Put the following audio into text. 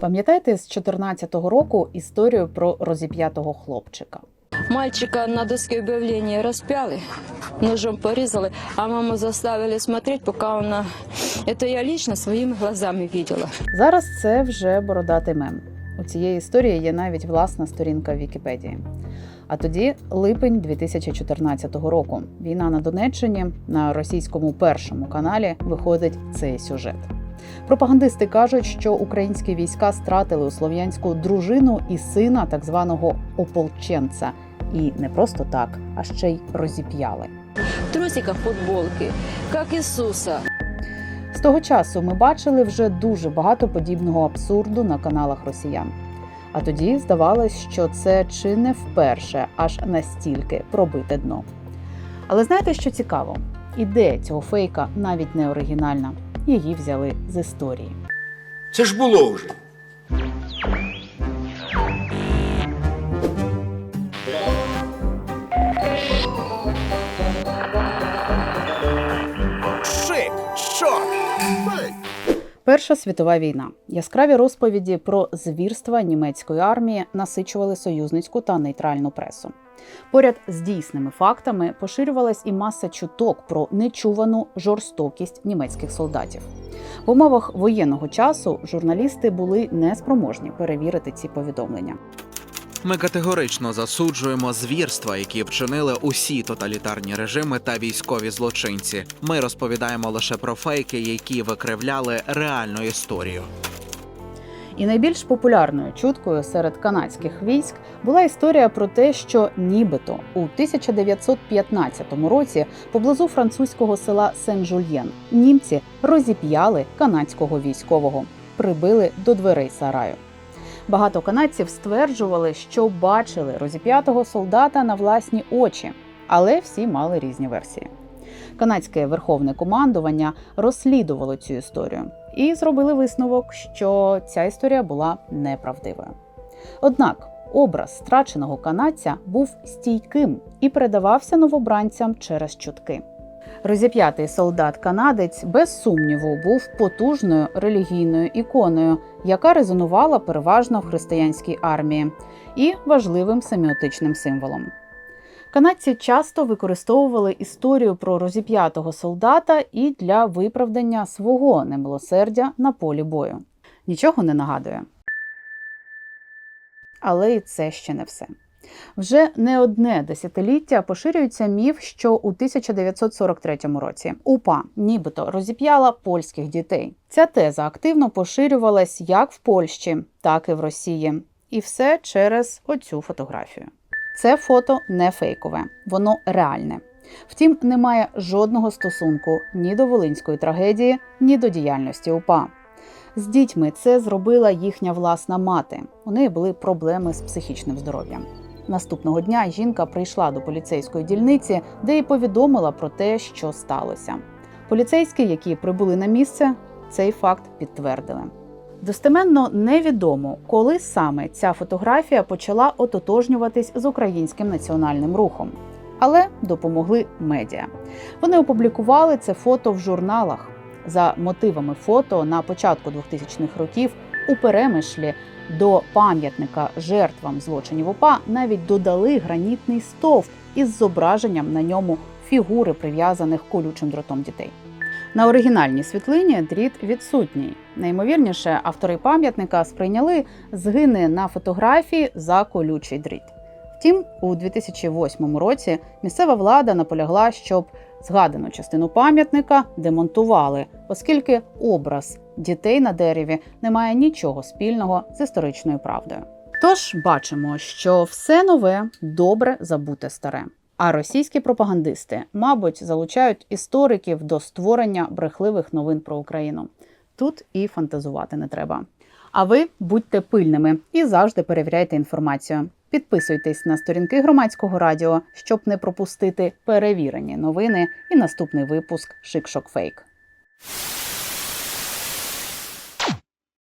Пам'ятаєте з 14-го року історію про розіп'ятого хлопчика? Мальчика на доске объявления распяли, ножом порезали, а маму заставили смотреть, пока она... Это я лично своими глазами видела. Зараз це вже бородатий мем. У цієї історії є навіть власна сторінка в Вікіпедії. А тоді липень 2014 року. Війна на Донеччині на російському першому каналі виходить цей сюжет. Пропагандисти кажуть, що українські війська стратили у Слов'янську дружину і сина так званого ополченця. І не просто так, а ще й розіп'яли. В футболки, как Иисуса. З того часу ми бачили вже дуже багато подібного абсурду на каналах росіян. А тоді здавалось, що це чи не вперше аж настільки пробите дно. Але знаєте, що цікаво? Ідея цього фейка навіть не оригінальна. Її взяли з історії. Це ж було вже. Шик, шок. Перша світова війна. Яскраві розповіді про звірства німецької армії насичували союзницьку та нейтральну пресу. Поряд з дійсними фактами поширювалась і маса чуток про нечувану жорстокість німецьких солдатів. В умовах воєнного часу журналісти були неспроможні перевірити ці повідомлення. Ми категорично засуджуємо звірства, які вчинили усі тоталітарні режими та військові злочинці. Ми розповідаємо лише про фейки, які викривляли реальну історію. І найбільш популярною чуткою серед канадських військ була історія про те, що нібито у 1915 році поблизу французького села Сен-Жульєн німці розіп'яли канадського військового, прибили до дверей сараю. Багато канадців стверджували, що бачили розіп'ятого солдата на власні очі, але всі мали різні версії. Канадське верховне командування розслідувало цю історію і зробили висновок, що ця історія була неправдивою. Однак образ страченого канадця був стійким і передавався новобранцям через чутки. Розіп'ятий солдат-канадець без сумніву був потужною релігійною іконою, яка резонувала переважно в християнській армії, і важливим семіотичним символом. Канадці часто використовували історію про розіп'ятого солдата і для виправдання свого немилосердя на полі бою. Нічого не нагадує. Але і це ще не все. Вже не одне десятиліття поширюється міф, що у 1943 році УПА нібито розіп'яла польських дітей. Ця теза активно поширювалась як в Польщі, так і в Росії. І все через оцю фотографію. Це фото не фейкове, воно реальне. Втім, не має жодного стосунку ні до волинської трагедії, ні до діяльності УПА. З дітьми це зробила їхня власна мати. У неї були проблеми з психічним здоров'ям. Наступного дня жінка прийшла до поліцейської дільниці, де й повідомила про те, що сталося. Поліцейські, які прибули на місце, цей факт підтвердили. Достеменно невідомо, коли саме ця фотографія почала ототожнюватись з українським національним рухом. Але допомогли медіа. Вони опублікували це фото в журналах. За мотивами фото на початку 2000-х років у перемишлі до пам'ятника жертвам злочинів УПА навіть додали гранітний стовп із зображенням на ньому фігури, прив'язаних колючим дротом дітей. На оригінальній світлині дріт відсутній. Найімовірніше, автори пам'ятника сприйняли згини на фотографії за колючий дріт. Втім, у 2008 році місцева влада наполягла, щоб згадану частину пам'ятника демонтували, оскільки образ дітей на дереві не має нічого спільного з історичною правдою. Тож бачимо, що все нове добре забуте старе. А російські пропагандисти, мабуть, залучають істориків до створення брехливих новин про Україну. Тут і фантазувати не треба. А ви будьте пильними і завжди перевіряйте інформацію. Підписуйтесь на сторінки громадського радіо, щоб не пропустити перевірені новини і наступний випуск Шик-Шок Фейк.